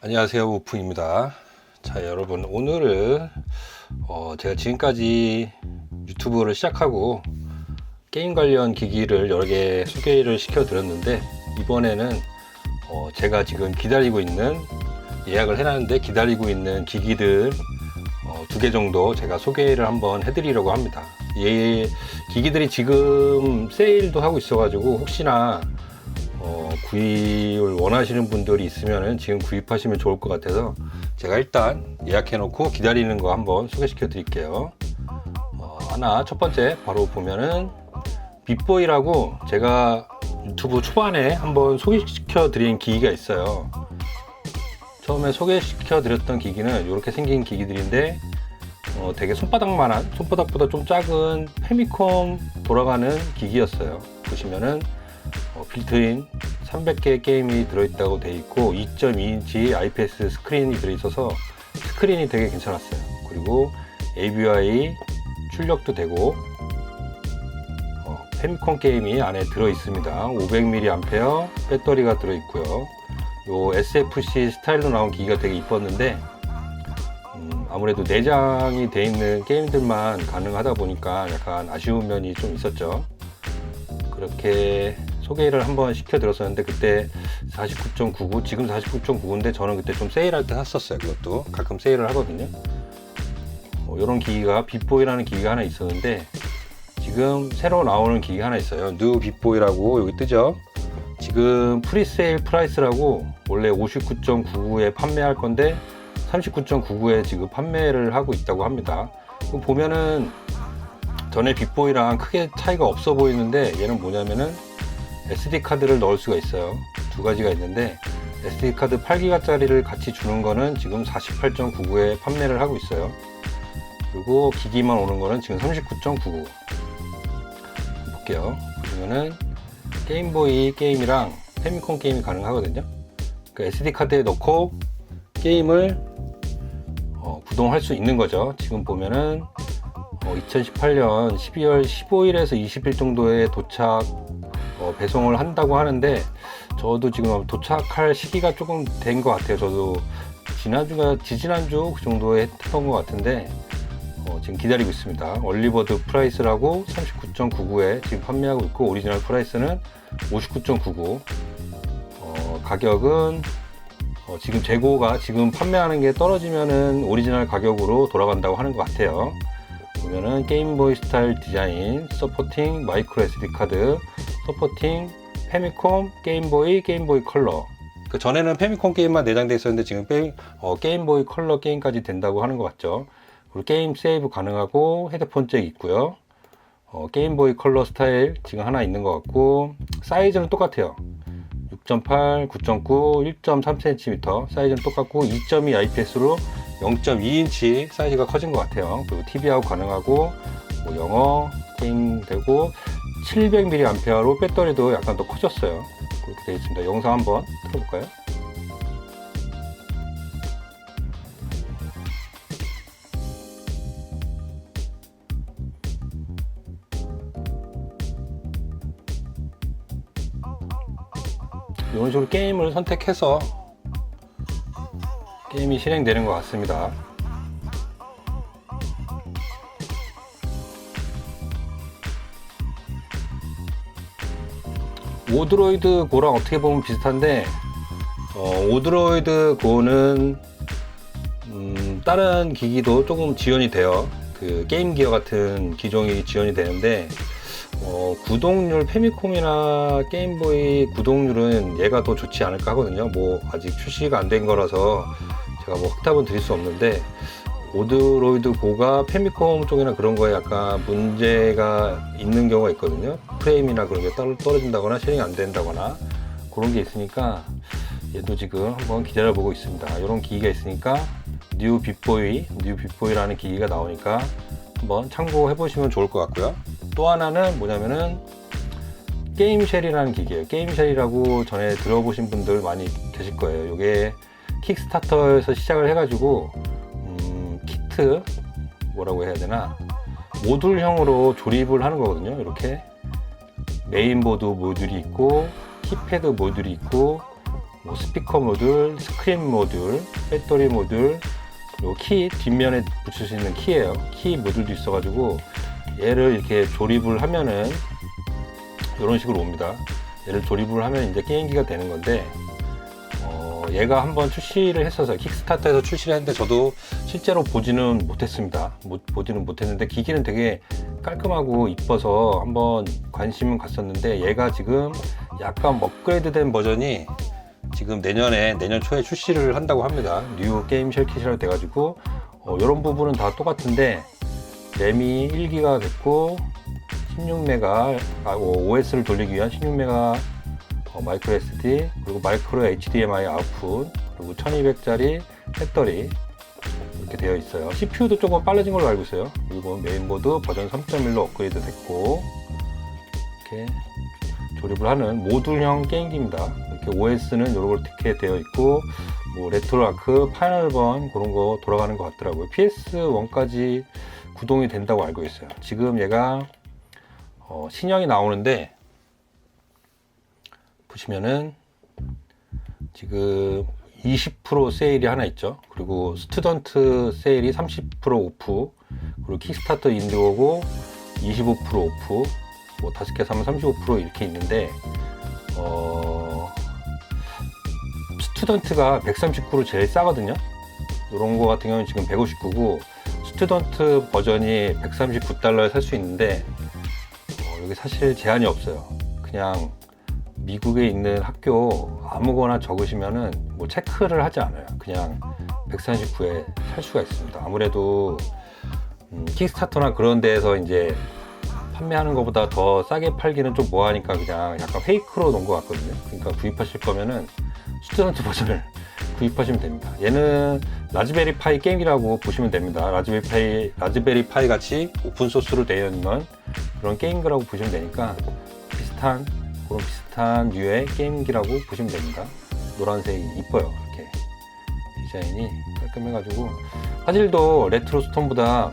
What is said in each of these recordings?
안녕하세요. 우풍입니다. 자 여러분 오늘은 어, 제가 지금까지 유튜브를 시작하고 게임 관련 기기를 여러 개 소개를 시켜 드렸는데 이번에는 어, 제가 지금 기다리고 있는 예약을 해놨는데 기다리고 있는 기기들 어, 두개 정도 제가 소개를 한번 해드리려고 합니다. 이 기기들이 지금 세일도 하고 있어 가지고 혹시나 어, 구입을 원하시는 분들이 있으면 지금 구입하시면 좋을 것 같아서 제가 일단 예약해 놓고 기다리는 거 한번 소개시켜 드릴게요. 어, 하나 첫 번째 바로 보면은 빅보이라고 제가 유튜브 초반에 한번 소개시켜 드린 기기가 있어요. 처음에 소개시켜 드렸던 기기는 이렇게 생긴 기기들인데 어, 되게 손바닥만한 손바닥보다 좀 작은 페미콤 돌아가는 기기였어요. 보시면은 어, 빌트인 300개 게임이 들어있다고 돼 있고 2.2인치 IPS 스크린이 들어있어서 스크린이 되게 괜찮았어요. 그리고 AVI 출력도 되고 어, 페미콘 게임이 안에 들어 있습니다. 500mAh 배터리가 들어 있고요. 요 SFC 스타일로 나온 기기가 되게 이뻤는데 음, 아무래도 내장이 돼 있는 게임들만 가능하다 보니까 약간 아쉬운 면이 좀 있었죠. 그렇게 소개를 한번 시켜드렸었는데 그때 49.99 지금 49.99인데 저는 그때 좀 세일할 때 샀었어요 그것도. 가끔 세일을 하거든요. 이런 기기가 빅보이라는 기기가 하나 있었는데 지금 새로 나오는 기기가 하나 있어요. 뉴 빅보이라고 여기 뜨죠? 지금 프리세일 프라이스라고 원래 59.99에 판매할 건데 39.99에 지금 판매를 하고 있다고 합니다. 보면은 전에 빅보이랑 크게 차이가 없어 보이는데 얘는 뭐냐면은 SD 카드를 넣을 수가 있어요. 두 가지가 있는데 SD 카드 8기가짜리를 같이 주는 거는 지금 48.99에 판매를 하고 있어요. 그리고 기기만 오는 거는 지금 39.99. 볼게요. 보시면은 게임보이 게임이랑 페미콘 게임이 가능하거든요. 그 SD 카드에 넣고 게임을 어, 구동할 수 있는 거죠. 지금 보면은 어, 2018년 12월 15일에서 20일 정도에 도착 어, 배송을 한다고 하는데 저도 지금 도착할 시기가 조금 된 것 같아요. 저도 지난주가 지지난주 그 정도에 했던 것 같은데 어, 지금 기다리고 있습니다. 얼리버드 프라이스라고 39.99에 지금 판매하고 있고 오리지널 프라이스는 59.99. 어, 가격은 어, 지금 재고가 지금 판매하는 게 떨어지면은 오리지널 가격으로 돌아간다고 하는 것 같아요. 보면은 게임보이 스타일 디자인, 서포팅 마이크로 SD 카드, 서포팅 페미콤, 게임보이, 게임보이 컬러. 그 전에는 페미콤 게임만 내장돼 있었는데 지금 페, 어, 게임보이 컬러 게임까지 된다고 하는 것 같죠. 그리고 게임 세이브 가능하고 헤드폰 잭 있고요. 어, 게임보이 컬러 스타일 지금 하나 있는 것 같고 사이즈는 똑같아요. 6.8, 9.9, 1.3cm 사이즈는 똑같고 2.2 IPS로 0.2인치 사이즈가 커진 것 같아요. 그리고 TV하고 가능하고 뭐 영어 게임 되고 700mAh로 배터리도 약간 더 커졌어요. 그렇게 되어 있습니다. 영상 한번 틀어볼까요? 이런 식으로 게임을 선택해서 게임이 실행되는 것 같습니다. 오드로이드 고랑 어떻게 보면 비슷한데 어, 오드로이드 고는 음, 다른 기기도 조금 지원이 돼요. 그 게임 기어 같은 기종이 지원이 되는데 어, 구독률 페미콤이나 게임보이 구독률은 얘가 더 좋지 않을까 하거든요. 뭐 아직 출시가 안 된 거라서 제가 뭐 확답은 드릴 수 없는데 오드로이드 고가 페미콤 쪽이나 그런 거에 약간 문제가 있는 경우가 있거든요. 프레임이나 그런 게 떨- 떨어진다거나 쉐링 안 된다거나 그런 게 있으니까 얘도 지금 한번 기다려보고 있습니다. 이런 기기가 있으니까 뉴 빅보이, 뉴 빅보이라는 기기가 나오니까 한번 참고해 보시면 좋을 것 같고요. 또 하나는 뭐냐면은 게임쉘이라는 기기예요. 게임쉘이라고 전에 들어보신 분들 많이 계실 거예요. 이게 킥스타터에서 시작을 해가지고 음, 키트 뭐라고 해야 되나 모듈형으로 조립을 하는 거거든요. 이렇게 메인보드 모듈이 있고 키패드 모듈이 있고 뭐 스피커 모듈, 스크린 모듈, 배터리 모듈, 그리고 키 뒷면에 붙일 수 있는 키예요. 키 모듈도 있어가지고 얘를 이렇게 조립을 하면은 이런 식으로 옵니다. 얘를 조립을 하면 이제 게임기가 되는 건데 어, 얘가 한번 출시를 했어서 킥스타터에서 출시를 했는데 저도 실제로 보지는 못했습니다. 못, 보지는 못했는데 기기는 되게 깔끔하고 이뻐서 한번 관심은 갔었는데 얘가 지금 약간 업그레이드된 버전이 지금 내년에 내년 초에 출시를 한다고 합니다. 뉴 게임 쉘킷이라고 돼가지고 이런 부분은 다 똑같은데 램이 1기가 됐고 16메가 아, OS를 돌리기 위한 16메가 어, 마이크로 SD 그리고 마이크로 HDMI 아웃풋 그리고 1200짜리 배터리 이렇게 되어 있어요. CPU도 조금 빨라진 걸로 알고 있어요. 그리고 메인보드 버전 3.1로 업그레이드 됐고 이렇게 조립을 하는 모듈형 게임기입니다. 이렇게 OS는 이렇게 되어 있고 뭐 레트로 아크, 파이널 번 그런 거 돌아가는 것 같더라고요. PS1까지 구동이 된다고 알고 있어요. 지금 얘가 어, 신형이 나오는데 보시면은 지금 20% 세일이 하나 있죠. 그리고 스튜던트 세일이 30% 오프, 그리고 킥스타터 인디고고 25% 오프, 뭐 다섯 개 사면 35% 이렇게 있는데 어 스튜던트가 139로 제일 싸거든요. 이런 거 같은 경우는 지금 159고 스튜던트 버전이 139달러에 살 수 있는데 어, 여기 사실 제한이 없어요. 그냥 미국에 있는 학교 아무거나 적으시면은 뭐 체크를 하지 않아요. 그냥 139에 살 수가 있습니다. 아무래도 음, 킥스타터나 그런 데에서 이제 판매하는 것보다 더 싸게 팔기는 좀 뭐하니까 그냥 약간 페이크로 놓은 것 같거든요. 그러니까 구입하실 거면은 스튜던트 버전을 구입하시면 됩니다. 얘는 라즈베리 파이 게임이라고 보시면 됩니다. 라즈베리 파이, 라즈베리 파이 같이 오픈 소스로 되어 있는 그런 게임기라고 보시면 되니까 비슷한 그런 비슷한 류의 게임기라고 보시면 됩니다. 노란색이 이뻐요. 이렇게 디자인이 깔끔해가지고 화질도 레트로 스톤보다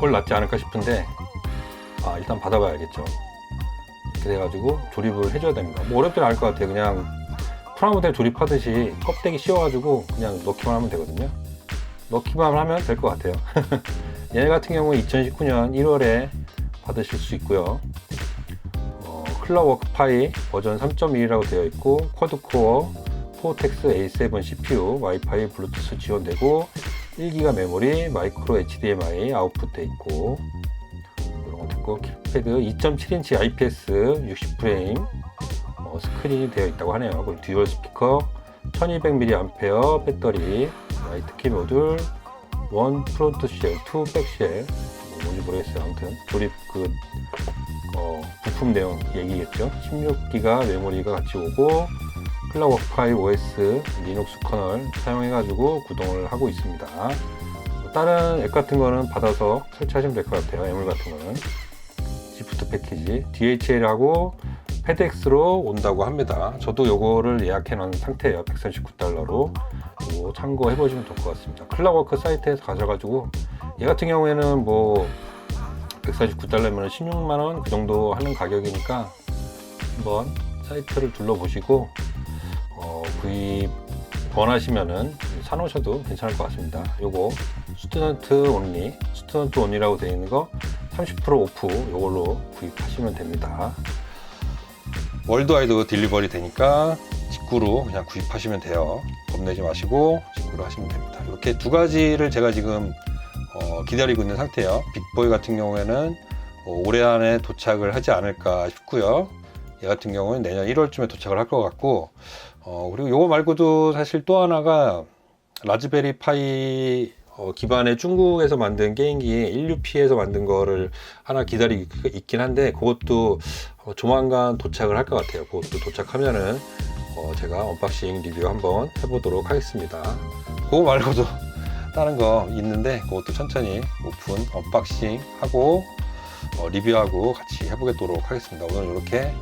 훨 낫지 않을까 싶은데 아 일단 받아봐야겠죠. 이렇게 돼가지고 조립을 해줘야 됩니다. 뭐 어렵진 않을 것 같아요. 그냥 프라모델 조립하듯이 껍데기 씌워가지고 그냥 넣기만 하면 되거든요. 넣기만 하면 될 것 같아요. 얘네 같은 경우 2019년 1월에 받으실 수 있고요. 어, 클라워크 파이 버전 3.1이라고 되어 있고 쿼드코어 포텍스 A7 CPU 와이파이 블루투스 지원되고 1기가 메모리 마이크로 HDMI 아웃풋 돼 있고 이런 것도 있고 키패드 2.7인치 IPS 60프레임 어, 스크린이 되어 있다고 하네요. 그리고 듀얼 스피커 1200mAh 배터리 라이트 키 모듈 원 프론트 쉘, 투 백쉘 뭐 뭔지 모르겠어요. 아무튼 조립 그 어, 부품 내용 얘기겠죠. 16기가 메모리가 같이 오고 클라워 파이 OS 리눅스 커널 사용해가지고 구동을 하고 있습니다. 뭐 다른 앱 같은 거는 받아서 설치하시면 될 것 같아요. 애물 같은 거는 지프트 패키지 DHL하고 페덱스로 온다고 합니다. 저도 요거를 예약해 놓은 상태예요. 139달러로. 뭐 참고해 보시면 좋을 것 같습니다. 클라워크 사이트에서 가셔가지고 얘 같은 경우에는 뭐 149달러면 16만 원 그 정도 하는 가격이니까 한번 사이트를 둘러보시고 어, 구입 원하시면은 사놓으셔도 괜찮을 것 같습니다. 요거 스튜던트 온리, 스튜던트 온리라고 되어 있는 거 30% 오프 요걸로 구입하시면 됩니다. 월드와이드 딜리버리 되니까 직구로 그냥 구입하시면 돼요. 겁내지 마시고 직구로 하시면 됩니다. 이렇게 두 가지를 제가 지금 어, 기다리고 있는 상태예요. 빅보이 같은 경우에는 어, 올해 안에 도착을 하지 않을까 싶고요. 얘 같은 경우는 내년 1월쯤에 도착을 할 것 같고 어, 그리고 요거 말고도 사실 또 하나가 라즈베리 파이 어, 기반의 중국에서 만든 게임기 1UP에서 만든 거를 하나 기다리고 있긴 한데 그것도 어, 조만간 도착을 할 것 같아요. 그것도 도착하면은 어, 제가 언박싱 리뷰 한번 해보도록 하겠습니다. 그거 말고도 다른 거 있는데 그것도 천천히 오픈 언박싱 하고 어, 리뷰하고 같이 해보도록 하겠습니다. 오늘 이렇게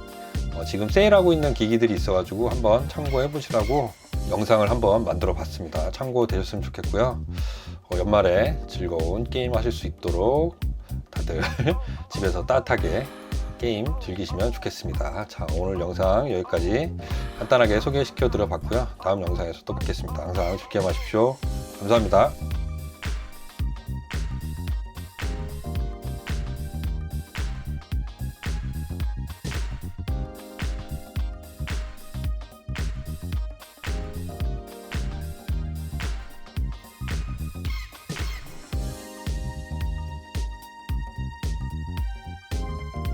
어, 지금 세일하고 있는 기기들이 있어가지고 한번 참고해 보시라고 영상을 한번 만들어 봤습니다. 참고 되셨으면 좋겠고요. 어, 연말에 즐거운 게임 하실 수 있도록 다들 집에서 따뜻하게 게임 즐기시면 좋겠습니다. 자, 오늘 영상 여기까지 간단하게 소개시켜 드려 봤고요. 다음 영상에서 또 뵙겠습니다. 항상 즐겨 마십시오. 감사합니다.